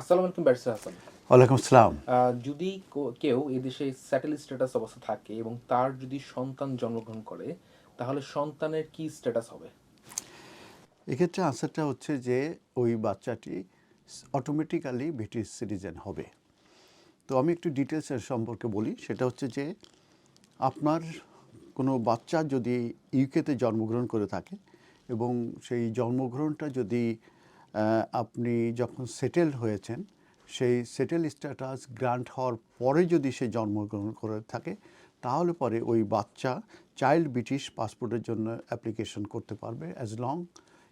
আসসালামু আলাইকুম ব্যারিস্টার হাসান। ওয়ালাইকুম আসসালাম। যদি কেউ এদেশে স্যাটেল স্ট্যাটাস অবস্থা থাকে এবং তার যদি সন্তান জন্মগ্রহণ করে তাহলে সন্তানের কি স্ট্যাটাস হবে? এক্ষেত্রে আনসারটা হচ্ছে যে ওই বাচ্চাটি অটোমেটিক্যালি ব্রিটিশ সিটিজেন হবে। তো আমি একটু ডিটেলস এর সম্পর্কে বলি। সেটা হচ্ছে যে আপনার কোনো বাচ্চা যদি ইউকেতে জন্মগ্রহণ করে থাকে এবং সেই জন্মগ্রহণটা যদি আপনি যখন সেটেল হয়েছেন, সেই সেটেল স্ট্যাটাস গ্রান্ট হওয়ার পরে যদি সে জন্মগ্রহণ করে থাকে, তাহলে পরে ওই বাচ্চা চাইল্ড ব্রিটিশ পাসপোর্টের জন্য অ্যাপ্লিকেশন করতে পারবে as long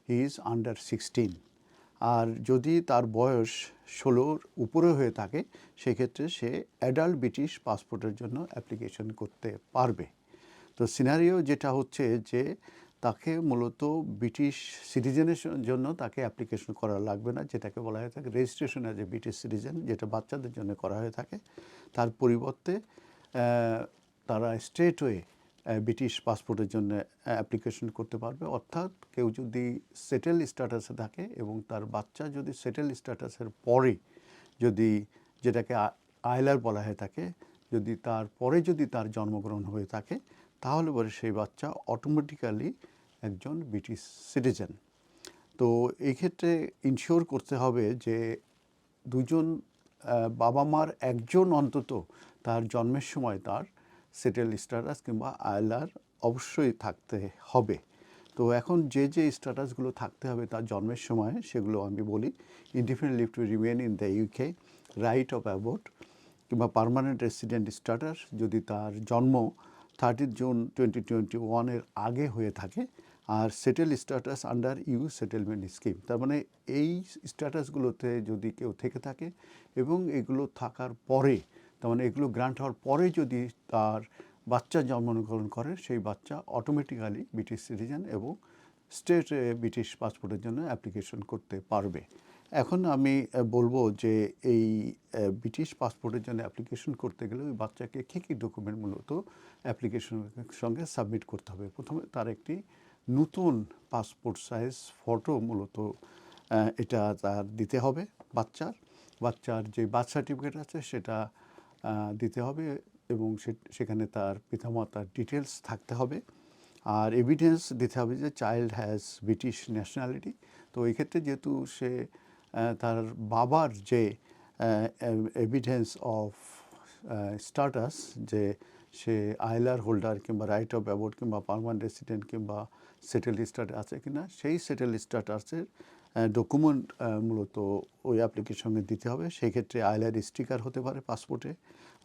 he is under sixteen আর যদি তার বয়স ষোলোর উপরে হয়ে থাকে, সেক্ষেত্রে সে অ্যাডাল্ট ব্রিটিশ পাসপোর্টের জন্য অ্যাপ্লিকেশন করতে পারবে। তো সিনারিও যেটা হচ্ছে যে তাকে মূলত ব্রিটিশ সিটিজেনের জন্য তাকে অ্যাপ্লিকেশন করা লাগবে না, যেটাকে বলা হয়ে থাকে registration as a British citizen যেটা বাচ্চাদের জন্য করা হয়ে থাকে। তার পরিবর্তে তারা স্ট্রেটওয়ে ব্রিটিশ পাসপোর্টের জন্য অ্যাপ্লিকেশন করতে পারবে। অর্থাৎ কেউ যদি সেটেল স্ট্যাটাসে থাকে এবং তার বাচ্চা যদি সেটেল স্ট্যাটাসের পরে যদি যেটাকে আইলার বলা হয়ে থাকে, যদি তার পরে যদি তার জন্মগ্রহণ হয়ে থাকে তাহলে পরে সেই বাচ্চা অটোমেটিক্যালি একজন ব্রিটিশ সিটিজেন তো এই ক্ষেত্রে ইনশিওর করতে হবে যে দুজন বাবা মার একজন অন্তত তার জন্মের সময় তার সেটেল স্ট্যাটাস কিংবা আয়লার অবশ্যই থাকতে হবে। তো এখন যে যে স্ট্যাটাসগুলো থাকতে হবে তার জন্মের সময় সেগুলো আমি বলি indefinite leave to remain in the UK right of abode কিংবা পার্মানেন্ট রেসিডেন্ট স্ট্যাটাস যদি তার জন্ম থার্টি জুন টোয়েন্টি টোয়েন্টি ওয়ানের আগে হয়ে থাকে আর settle status under EU settlement scheme তার মানে এই স্ট্যাটাসগুলোতে যদি কেউ থেকে থাকে এবং এগুলো থাকার পরে, তার মানে এগুলো গ্রান্ট হওয়ার পরে যদি তার বাচ্চা জন্মগ্রহণ করে, সেই বাচ্চা অটোমেটিক্যালি ব্রিটিশ সিটিজেন এবং স্টেট ব্রিটিশ পাসপোর্টের জন্য অ্যাপ্লিকেশন করতে পারবে। এখন আমি বলব যে এই ব্রিটিশ পাসপোর্টের জন্য অ্যাপ্লিকেশন করতে গেলে ওই বাচ্চাকে কী কী ডকুমেন্ট মূলত অ্যাপ্লিকেশনের সঙ্গে সাবমিট করতে হবে? প্রথমে তার একটি নতুন পাসপোর্ট সাইজ ফটো মূলত এটা তার দিতে হবে বাচ্চার। বাচ্চার যে বার্থ সার্টিফিকেট আছে সেটা দিতে হবে এবং সেখানে তার পিতামাতার ডিটেলস থাকতে হবে। আর এভিডেন্স দিতে হবে যে চাইল্ড হ্যাজ ব্রিটিশ ন্যাশনালিটি তো এই ক্ষেত্রে যেহেতু সে তার বাবার যে এভিডেন্স অফ স্ট্যাটাস যে সে আইলার হোল্ডার কিংবা রাইট অফ অ্যাবোর্ড কিংবা পারমানেন্ট রেসিডেন্ট কিংবা সেটেল স্ট্যাটাস আছে কি না সেই সেটেল স্ট্যাটাসের ডকুমেন্ট মূলত ওই অ্যাপ্লিকেশনে দিতে হবে। সেক্ষেত্রে আইলার স্টিকার হতে পারে পাসপোর্টে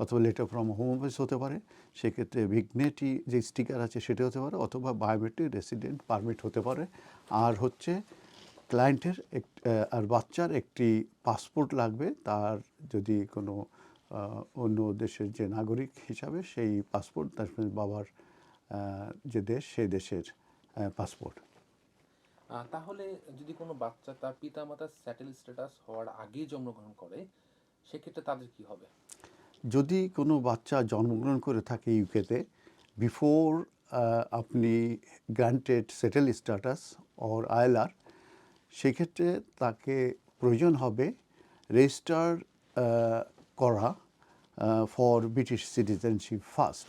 অথবা লেটার ফ্রম হোম অফিস হতে পারে। সেক্ষেত্রে ভিগনেটি যে স্টিকার আছে সেটা হতে পারে অথবা বায়োমেট্রিক রেসিডেন্ট পারমিট হতে পারে। আর হচ্ছে ক্লায়েন্টের এক আর বাচ্চার একটি পাসপোর্ট লাগবে। তার যদি কোনো অন্য দেশের যে নাগরিক হিসাবে সেই পাসপোর্ট তার বাবার যে দেশ সেই দেশের পাসপোর্ট তাহলে যদি কোনো বাচ্চা তার পিতামাতার স্যাটেল স্ট্যাটাস হওয়ার আগেই জন্মগ্রহণ করে সেক্ষেত্রে তাদের কি হবে? যদি কোনো বাচ্চা জন্মগ্রহণ করে থাকে ইউকেতে বিফোর আপনি granted settle status or ILR সেক্ষেত্রে তাকে প্রয়োজন হবে রেজিস্টার করা for British citizenship first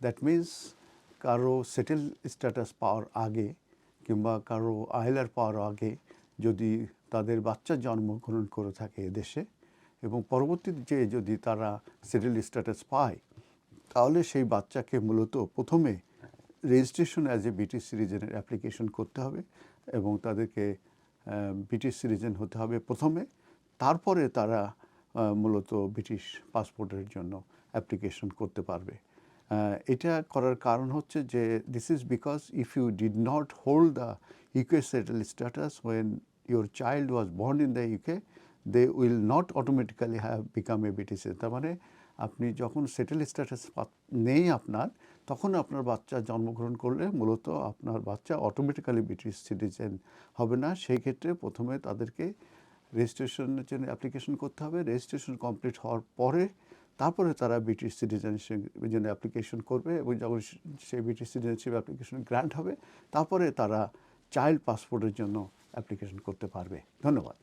that means কারও সেটেল স্ট্যাটাস পাওয়ার আগে কিংবা কারও আইএলআর পাওয়ার আগে যদি তাদের বাচ্চা জন্মগ্রহণ করে থাকে দেশে এবং পরবর্তীতে যে যদি তারা সেটেল স্ট্যাটাস পায়, তাহলে সেই বাচ্চাকে মূলত প্রথমে রেজিস্ট্রেশন অ্যাজ এ ব্রিটিশ সিটিজেনের অ্যাপ্লিকেশন করতে হবে এবং তাদেরকে ব্রিটিশ সিটিজেন হতে হবে প্রথমে। তারপরে তারা মূলত ব্রিটিশ পাসপোর্টের জন্য অ্যাপ্লিকেশন করতে পারবে। এটা করার কারণ হচ্ছে যে this is because if you did not hold the UK settle status when your child was born in the UK they will not automatically have become a British তার মানে আপনি যখন সেটেল স্ট্যাটাস নেই আপনার তখন আপনার বাচ্চা জন্মগ্রহণ করলে মূলত আপনার বাচ্চা অটোমেটিক্যালি ব্রিটিশ সিটিজেন হবে না। সেই ক্ষেত্রে প্রথমে তাদেরকে রেজিস্ট্রেশনের জন্য অ্যাপ্লিকেশন করতে হবে। রেজিস্ট্রেশন কমপ্লিট হওয়ার পরে তারপরে তারা ব্রিটিশ সিটিজেনশিপের জন্য অ্যাপ্লিকেশন করবে এবং যখন সেই ব্রিটিশ সিটিজেনশিপ অ্যাপ্লিকেশন গ্র্যান্ট হবে, তারপরে তারা চাইল্ড পাসপোর্টের জন্য অ্যাপ্লিকেশন করতে পারবে। ধন্যবাদ।